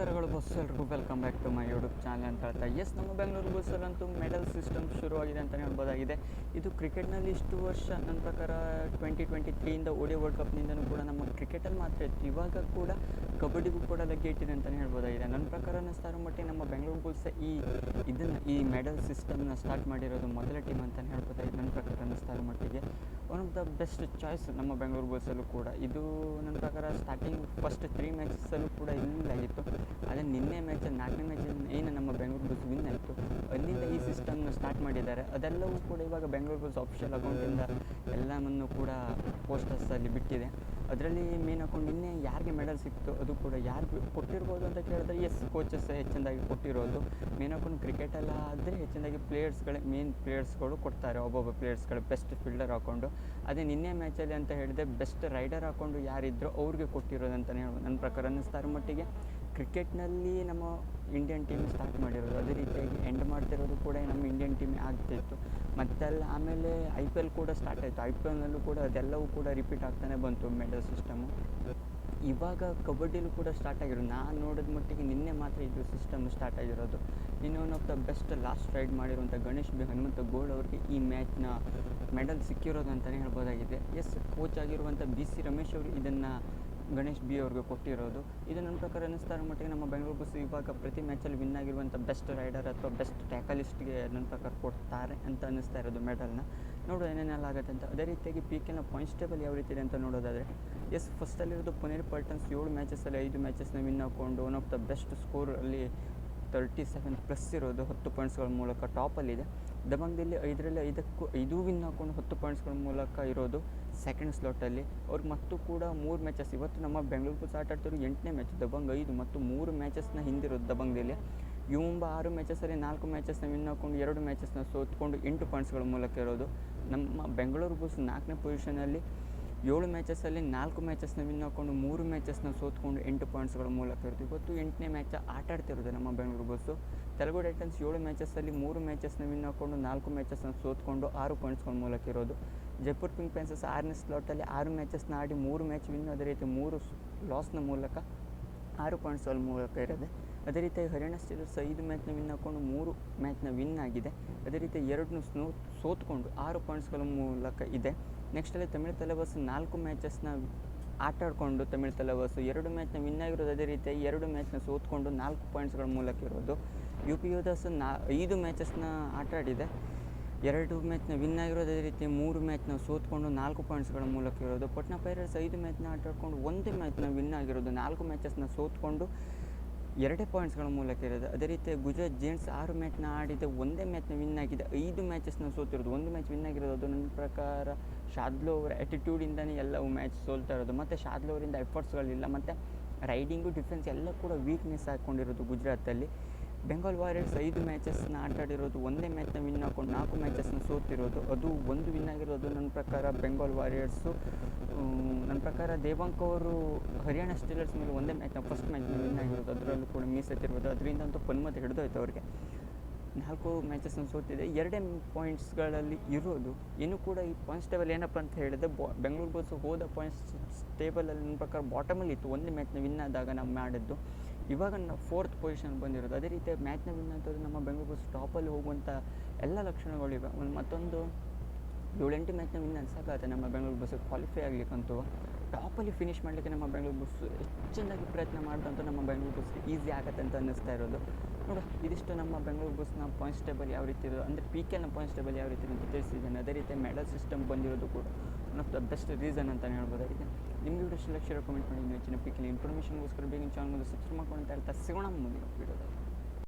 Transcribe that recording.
ನಮಸ್ಕಾರಗಳು ಬಸ್ ಎಲ್ರಿಗೂ. Welcome back to my YouTube channel ಅಂತ ಹೇಳ್ತಾ. ಎಸ್ ನಮ್ಮ ಬೆಂಗಳೂರು ಬಸ್ಸಲ್ಲಂತೂ ಮೆಡಲ್ ಸಿಸ್ಟಮ್ ಶುರುವಾಗಿದೆ ಅಂತಲೇ ಹೇಳ್ಬೋದಾಗಿದೆ. ಇದು ಕ್ರಿಕೆಟ್ನಲ್ಲಿ ಇಷ್ಟು ವರ್ಷ ನನ್ನ ಪ್ರಕಾರ ಟ್ವೆಂಟಿ ಟ್ವೆಂಟಿ ತ್ರೀಯಿಂದ ಓಡಿ ವರ್ಲ್ಡ್ ಕಪ್ನಿಂದನೂ ಕೂಡ ನಮ್ಮ ಕ್ರಿಕೆಟಲ್ಲಿ ಮಾತ್ರ ಇತ್ತು. ಇವಾಗ ಕೂಡ ಕಬಡ್ಡಿಗೂ ಕೂಡ ಲಗ್ಗೆ ಇಟ್ಟಿದೆ ಅಂತಲೇ ಹೇಳ್ಬೋದಾಗಿದೆ. ನನ್ನ ಪ್ರಕಾರ ಅನ್ನಿಸ್ತಾರ ಮಟ್ಟಿಗೆ ನಮ್ಮ ಬೆಂಗಳೂರು ಬುಲ್ಸ್ ಈ ಇದನ್ನು, ಈ ಮೆಡಲ್ ಸಿಸ್ಟಮ್ನ ಸ್ಟಾರ್ಟ್ ಮಾಡಿರೋದು ಮೊದಲ ಟೀಮ್ ಅಂತಲೇ ಹೇಳ್ಬೋದಾಗಿದೆ ನನ್ನ ಪ್ರಕಾರ ಅನ್ನಿಸ್ತಾರ ಮಟ್ಟಿಗೆ one of the best choice ನಮ್ಮ ಬೆಂಗಳೂರು ಬುಲ್ಸಲ್ಲೂ ಕೂಡ. ಇದು ನನ್ನ ಪ್ರಕಾರ ಸ್ಟಾರ್ಟಿಂಗ್ ಫಸ್ಟ್ ತ್ರೀ ಮ್ಯಾಚಸ್ಸಲ್ಲೂ ಕೂಡ ಇಲ್ಲಾಗಿತ್ತು ಅದೇ ನಿನ್ನೆ ಮ್ಯಾಚ್ ನಾಲ್ಕನೇ ಮ್ಯಾಚ್ ಏನು ನಮ್ಮ ಬೆಂಗಳೂರು ಬುಲ್ಸ್ ವಿನ್ ಆಯಿತು, ಅಲ್ಲಿಂದ ಈ ಸಿಸ್ಟಮ್ನ ಸ್ಟಾರ್ಟ್ ಮಾಡಿದ್ದಾರೆ. ಅದೆಲ್ಲವೂ ಕೂಡ ಇವಾಗ ಬೆಂಗಳೂರು ಬುಲ್ಸ್ ಆಫಿಷಿಯಲ್ ಅಕೌಂಟಿಂದ ಎಲ್ಲವನ್ನು ಕೂಡ ಪೋಸ್ಟರ್ಸಲ್ಲಿ ಬಿಟ್ಟಿದೆ. ಅದರಲ್ಲಿ ಮೇನ್ ಅಕೌಂಟ್ ನಿನ್ನೆ ಯಾರಿಗೆ ಮೆಡಲ್ ಸಿಕ್ತು ಅದು ಕೂಡ ಯಾರು ಕೊಟ್ಟಿರ್ಬೋದು ಅಂತ ಕೇಳಿದ್ರೆ ಎಸ್ ಕೋಚಸ್ ಹೆಚ್ಚಿನದಾಗಿ ಕೊಟ್ಟಿರೋದು. ಮೇನ್ ಅಕೌಂಟ್ ಕ್ರಿಕೆಟಲ್ಲ ಆದರೆ ಹೆಚ್ಚಿನದಾಗಿ ಪ್ಲೇಯರ್ಸ್ಗಳೇ ಮೇನ್ ಪ್ಲೇಯರ್ಸ್ಗಳು ಕೊಡ್ತಾರೆ, ಒಬ್ಬೊಬ್ಬ ಪ್ಲೇಯರ್ಸ್ಗಳು ಬೆಸ್ಟ್ ಫೀಲ್ಡರ್ ಹಾಕೊಂಡು ಅದೇ ನಿನ್ನೆ ಮ್ಯಾಚಲ್ಲಿ ಅಂತ ಹೇಳಿದೆ ಬೆಸ್ಟ್ ರೈಡರ್ ಹಾಕೊಂಡು ಯಾರಿದ್ರು ಅವ್ರಿಗೆ ಕೊಟ್ಟಿರೋದು ಅಂತಲೇ ಹೇಳ್ಬೋದು. ನನ್ನ ಪ್ರಕಾರ ಅನ್ನಿಸ್ತಾರ ಮಟ್ಟಿಗೆ. ಕ್ರಿಕೆಟ್ನಲ್ಲಿ ನಮ್ಮ ಇಂಡಿಯನ್ ಟೀಮ್ ಸ್ಟಾರ್ಟ್ ಮಾಡಿರೋದು. ಅದೇ ರೀತಿಯಾಗಿ ಎಂಡ್ ಮಾಡ್ತಿರೋದು ಕೂಡ ನಮ್ಮ ಇಂಡಿಯನ್ ಟೀಮ್ ಆಗ್ತಿತ್ತು. ಮತ್ತೆಲ್ಲ ಆಮೇಲೆ ಐ ಪಿ ಎಲ್ ಕೂಡ ಸ್ಟಾರ್ಟ್ ಆಯಿತು. ಐ ಪಿ ಎಲ್ನಲ್ಲೂ ಕೂಡ ಅದೆಲ್ಲವೂ ಕೂಡ ರಿಪೀಟ್ ಆಗ್ತಾನೆ ಬಂತು ಮೆಡಲ್ ಸಿಸ್ಟಮು ಇವಾಗ ಕಬಡ್ಡಿಲೂ ಕೂಡ ಸ್ಟಾರ್ಟ್ ಆಗಿರೋದು. ನಾನು ನೋಡಿದ ಮಟ್ಟಿಗೆ ನಿನ್ನೆ ಮಾತ್ರ ಇದು ಸಿಸ್ಟಮ್ ಸ್ಟಾರ್ಟ್ ಆಗಿರೋದು. ಇನ್ನು one of the best last raid ಮಾಡಿರುವಂಥ ಗಣೇಶ್ ಬಿ ಹನುಮಂತ ಗೋಲ್ಡ್ ಅವರಿಗೆ ಈ ಮ್ಯಾಚ್ನ ಮೆಡಲ್ ಸಿಕ್ಕಿರೋದು ಅಂತಲೇ ಹೇಳ್ಬೋದಾಗಿದೆ. ಎಸ್ ಕೋಚ್ ಆಗಿರುವಂಥ ಬಿ ಸಿ ರಮೇಶ್ ಅವರು ಇದನ್ನು ಗಣೇಶ್ ಬಿ ಅವ್ರಿಗೆ ಕೊಟ್ಟಿರೋದು. ಇದು ನನ್ನ ಪ್ರಕಾರ ಅನ್ನಿಸ್ತಾರ ಮಟ್ಟಿಗೆ ನಮ್ಮ ಬೆಂಗಳೂರು ಬಸ್ ಇವಾಗ ಪ್ರತಿ ಮ್ಯಾಚಲ್ಲಿ ವಿನ್ ಆಗಿರುವಂಥ ಬೆಸ್ಟ್ ರೈಡರ್ ಅಥವಾ ಬೆಸ್ಟ್ ಟ್ಯಾಕಲಿಸ್ಟ್ಗೆ ನನ್ನ ಪ್ರಕಾರ ಕೊಡ್ತಾರೆ ಅಂತ ಅನ್ನಿಸ್ತಾ ಇರೋದು ಮೆಡಲ್ನ ನೋಡು ಏನೇನೆಲ್ಲ ಆಗುತ್ತೆ ಅಂತ. ಅದೇ ರೀತಿಯಾಗಿ ಪಿ ಕೆನ ಪಾಯಿಂಟ್ಸ್ ಟೇಬಲ್ ಯಾವ ರೀತಿ ಇದೆ ಅಂತ ನೋಡೋದಾದರೆ ಎಸ್ ಫಸ್ಟಲ್ಲಿರೋದು ಪುನೀರ್ ಪಲ್ಟನ್ಸ್ ಏಳು ಮ್ಯಾಚಸ್ಸಲ್ಲಿ ಐದು ಮ್ಯಾಚಸ್ನ ವಿನ್ ಹಾಕ್ಕೊಂಡು ಒನ್ ಆಫ್ ದ ಬೆಸ್ಟ್ ಸ್ಕೋರಲ್ಲಿ ತರ್ಟಿ ಸೆವೆನ್ ಪ್ಲಸ್ ಇರೋದು ಹತ್ತು ಪಾಯಿಂಟ್ಸ್ಗಳ ಮೂಲಕ ಟಾಪಲ್ಲಿದೆ ದಬಂಗದಲ್ಲಿ ಐದರಲ್ಲಿ ಐದಕ್ಕೂ ಐದು ವಿನ್ ಹಾಕೊಂಡು ಹತ್ತು ಪಾಯಿಂಟ್ಸ್ಗಳ ಮೂಲಕ ಇರೋದು ಸೆಕೆಂಡ್ ಸ್ಲಾಟಲ್ಲಿ ಅವ್ರಿಗೆ ಮತ್ತು ಕೂಡ ಮೂರು ಮ್ಯಾಚಸ್ ಇವತ್ತು ನಮ್ಮ ಬೆಂಗಳೂರು ಆಟ ಆಡ್ತಿರೋ ಎಂಟನೇ ಮ್ಯಾಚ್ ದಬಂಗ್ ಐದು ಮತ್ತು ಮೂರು ಮ್ಯಾಚಸ್ನ ಹಿಂದಿರೋದು ದಬಂಗದಲ್ಲಿ ಇವಂಬ ಆರು ಮ್ಯಾಚಸ್ಸಲ್ಲಿ ನಾಲ್ಕು ಮ್ಯಾಚಸ್ನ ವಿನ್ ಹಾಕೊಂಡು ಎರಡು ಮ್ಯಾಚಸ್ನ ಸೋತ್ಕೊಂಡು ಎಂಟು ಪಾಯಿಂಟ್ಸ್ಗಳ ಮೂಲಕ ಇರೋದು. ನಮ್ಮ ಬೆಂಗಳೂರು ಬುಲ್ಸ್ ನಾಲ್ಕನೇ ಪೊಸಿಷನಲ್ಲಿ ಏಳು ಮ್ಯಾಚಸ್ಸಲ್ಲಿ ನಾಲ್ಕು ಮ್ಯಾಚಸ್ನ ವಿನ್ ಹಾಕ್ಕೊಂಡು ಮೂರು ಮ್ಯಾಚಸ್ನ ಸೋತ್ಕೊಂಡು ಎಂಟು ಪಾಯಿಂಟ್ಸ್ಗಳ ಮೂಲಕ ಇರುತ್ತೆ ಇವತ್ತು ಎಂಟನೇ ಮ್ಯಾಚ್ ಆಟಾಡ್ತಿರೋದು ನಮ್ಮ ಬೆಂಗಳೂರು ಬಸ್ಸು ತೆಲುಗು ಟೈಟನ್ಸ್ ಏಳು ಮ್ಯಾಚಸ್ಸಲ್ಲಿ ಮೂರು ಮ್ಯಾಚಸ್ನ ವಿನ್ ಹಾಕ್ಕೊಂಡು ನಾಲ್ಕು ಮ್ಯಾಚಸ್ನ ಸೋತ್ಕೊಂಡು ಆರು ಪಾಯಿಂಟ್ಸ್ಗಳ ಮೂಲಕ ಇರೋದು ಜೈಪುರ್ ಪಿಂಕ್ ಪ್ಯಾನ್ಸಸ್ ಆರನೇ ಸ್ಲಾಟಲ್ಲಿ ಆರು ಮ್ಯಾಚಸ್ನ ಆಡಿ ಮೂರು ಮ್ಯಾಚ್ ವಿನ್ ಅದೇ ರೀತಿ ಮೂರು ಲಾಸ್ನ ಮೂಲಕ ಆರು ಪಾಯಿಂಟ್ಸ್ಗಳ ಮೂಲಕ ಇರೋದೆ. ಅದೇ ರೀತಿ ಹರಿಯಾಣ ಸ್ಟೇಟಸ್ ಐದು ಮ್ಯಾಚ್ನ ವಿನ್ ಹಾಕ್ಕೊಂಡು ಮೂರು ಮ್ಯಾಚ್ನ ವಿನ್ ಆಗಿದೆ. ಅದೇ ರೀತಿ ಎರಡನ್ನೂ ಸ್ನೋ ಸೋತ್ಕೊಂಡು ಆರು ಪಾಯಿಂಟ್ಸ್ಗಳ ಮೂಲಕ ಇದೆ. ನೆಕ್ಸ್ಟಲ್ಲಿ ತಮಿಳು ತಲೆಬಸ್ ನಾಲ್ಕು ಮ್ಯಾಚಸ್ನ ಆಟಾಡಿಕೊಂಡು ತಮಿಳ್ ತಲೆಬಸ್ಸು ಎರಡು ಮ್ಯಾಚ್ನ ವಿನ್ ಆಗಿರೋದು ಅದೇ ರೀತಿಯಾಗಿ ಎರಡು ಮ್ಯಾಚ್ನ ಸೋತ್ಕೊಂಡು ನಾಲ್ಕು ಪಾಯಿಂಟ್ಸ್ಗಳ ಮೂಲಕ ಇರೋದು. ಯು ಪಿ ಯೋಧಾಸ್ ನಾ, ಐದು ಮ್ಯಾಚಸ್ನ ಆಟಾಡಿದೆ. ಎರಡು ಮ್ಯಾಚ್ನ ವಿನ್ ಆಗಿರೋದು ಅದೇ ರೀತಿ, ಮೂರು ಮ್ಯಾಚ್ನ ಸೋತ್ಕೊಂಡು ನಾಲ್ಕು ಪಾಯಿಂಟ್ಸ್ಗಳ ಮೂಲಕ ಇರೋದು. ಪಟ್ನಾ ಪೈರಟ್ಸ್ ಐದು ಮ್ಯಾಚ್ನ ಆಟಾಡ್ಕೊಂಡು ಒಂದೇ ಮ್ಯಾಚ್ನ ವಿನ್ ಆಗಿರೋದು. ನಾಲ್ಕು ಮ್ಯಾಚಸ್ನ ಸೋತ್ಕೊಂಡು ಎರಡೇ ಪಾಯಿಂಟ್ಸ್ಗಳ ಮೂಲಕ ಇರೋದು. ಅದೇ ರೀತಿ ಗುಜರಾತ್ ಜೇಂಟ್ಸ್ ಆರು ಮ್ಯಾಚ್ನ ಆಡಿದೆ ಒಂದೇ ಮ್ಯಾಚ್ನ ವಿನ್ ಆಗಿದೆ. ಐದು ಮ್ಯಾಚಸ್ನ ಸೋತಿರೋದು. ಒಂದು ಮ್ಯಾಚ್ ವಿನ್ ಆಗಿರೋದು, ಅದು ನನ್ನ ಪ್ರಕಾರ ಶಾದ್ಲೋ ಅವರ ಆ್ಯಟಿಟ್ಯೂಡಿಂದನೇ ಎಲ್ಲವು ಮ್ಯಾಚ್ ಸೋಲ್ತಾ ಇರೋದು. ಮತ್ತು ಶಾದ್ಲೋ ಅವರಿಂದ ಎಫರ್ಟ್ಸ್ಗಳಿಲ್ಲ ಮತ್ತು ರೈಡಿಂಗು ಡಿಫೆನ್ಸ್ ಎಲ್ಲ ಕೂಡ ವೀಕ್ನೆಸ್ ಹಾಕ್ಕೊಂಡಿರೋದು ಗುಜರಾತಲ್ಲಿ. ಬೆಂಗಾಲ್ ವಾರಿಯರ್ಸ್ ಐದು ಮ್ಯಾಚಸ್ನ ಆಟಾಡಿರೋದು ಒಂದೇ ಮ್ಯಾಚ್ನ ವಿನ್ ಹಾಕೊಂಡು ನಾಲ್ಕು ಮ್ಯಾಚಸ್ನ ಸೋತಿರೋದು. ಅದು ಒಂದು ವಿನ್ ಆಗಿರೋದು ನನ್ನ ಪ್ರಕಾರ ಬೆಂಗಾಲ್ ವಾರಿಯರ್ಸು ನನ್ನ ಪ್ರಕಾರ ದೇವಾಂಕ್ ಅವರು ಹರಿಯಾಣ ಸ್ಟೀಲರ್ಸ್ ಮೇಲೆ ಒಂದೇ ಮ್ಯಾಚ್ನ ಫಸ್ಟ್ ಮ್ಯಾಚ್ನ ಅದರಲ್ಲೂ ಕೂಡ ಮಿಸ್ ಅದರಿಂದ ಅಂತೂ ಪನ್ಮತ್ ಹಿಡಿದೋಯ್ತು ಅವ್ರಿಗೆ. ನಾಲ್ಕು ಮ್ಯಾಚಸ್ನ ಸೋತಿದೆ. ಎರಡೇ ಪಾಯಿಂಟ್ಸ್ಗಳಲ್ಲಿ ಇರೋದು. ಇನ್ನೂ ಕೂಡ ಈ ಪಾಯಿಂಟ್ಸ್ ಟೇಬಲ್ ಏನಪ್ಪ ಅಂತ ಹೇಳಿದ್ರೆ, ಬಾ, ಬೆಂಗಳೂರು ಬಸ್ಸು ಹೋದ ಪಾಯಿಂಟ್ಸ್ ಟೇಬಲಲ್ಲಿ ನನ್ನ ಪ್ರಕಾರ ಬಾಟಮಲ್ಲಿ ಇತ್ತು. ಒಂದೇ ಮ್ಯಾಚ್ನ ವಿನ್ ಆದಾಗ ನಾವು ಮಾಡಿದ್ದು. ಇವಾಗ ನಾವು ಫೋರ್ತ್ ಪೊಸಿಷನ್ ಬಂದಿರೋದು. ಅದೇ ರೀತಿ ಮ್ಯಾಚ್ನ ವಿನ್ ಅಂತಂದ್ರೆ ನಮ್ಮ ಬೆಂಗಳೂರು ಬಸ್ ಟಾಪಲ್ಲಿ ಹೋಗುವಂಥ ಎಲ್ಲ ಲಕ್ಷಣಗಳಿವೆ ಒಂದು ಮತ್ತೊಂದು ಏಳೆಂಟು ಮ್ಯಾಚ್ನ ವಿನ್ ಸಾಕಾಗುತ್ತೆ ನಮ್ಮ ಬೆಂಗಳೂರು ಬಸ್ ಕ್ವಾಲಿಫೈ ಆಗಲಿಕ್ಕಂತೂ. ಟಾಪಲ್ಲಿ ಫಿನಿಷ್ ಮಾಡಲಿಕ್ಕೆ ನಮ್ಮ ಬೆಂಗಳೂರು ಬಸ್ ಹೆಚ್ಚಿನಾಗಿ ಪ್ರಯತ್ನ ಮಾಡಿದಂತೂ ನಮ್ಮ ಬೆಂಗಳೂರು ಬಸ್ ಈಸಿ ಆಗುತ್ತೆ ಅಂತ ಅನ್ನಿಸ್ತಾ ಇರೋದು. ನೋಡು, ಇದಿಷ್ಟು ನಮ್ಮ ಬೆಂಗಳೂರು ಬಸ್ನ ಪಾಯಿಂಟ್ಸ್ ಟೇಬಲ್ ಯಾವ ರೀತಿ ಇರೋದು? ಅಂದರೆ ಪಿ ಕೆನ ಪಾಯಿಂಟ್ಸ್ ಟೇಬಲ್ ಯಾವ ರೀತಿ ಅಂತ ತಿಳಿಸಿದ್ದೇನೆ. ಅದೇ ರೀತಿ ಮೆಡಲ್ ಸಿಸ್ಟಮ್ ಬಂದಿರೋದು ಕೂಡ one of the best reason ಅಂತಲೇ ಹೇಳ್ಬೋದಾಗಿದೆ. ನಿಮಗೆ ವಿಡಿಯೋ ಲಕ್ಷ ಕಮೆಂಟ್ ಮಾಡಿ. ಹೆಚ್ಚಿನ ಪಿ ಕೆನ ಇನ್ಫಾರ್ಮೇಷನ್ಗೋಸ್ಕರ ಬೇಗ ಚಾನಲ್ ಸಬ್ಸ್ಕ್ರೈಬ್ ಮಾಡ್ಕೊಂಡು ಅಂತ ಹೇಳ್ತಾ ಸಿಗೋಣ. ಮುಂದಿನ ವೀಡಿಯೋದಲ್ಲಿ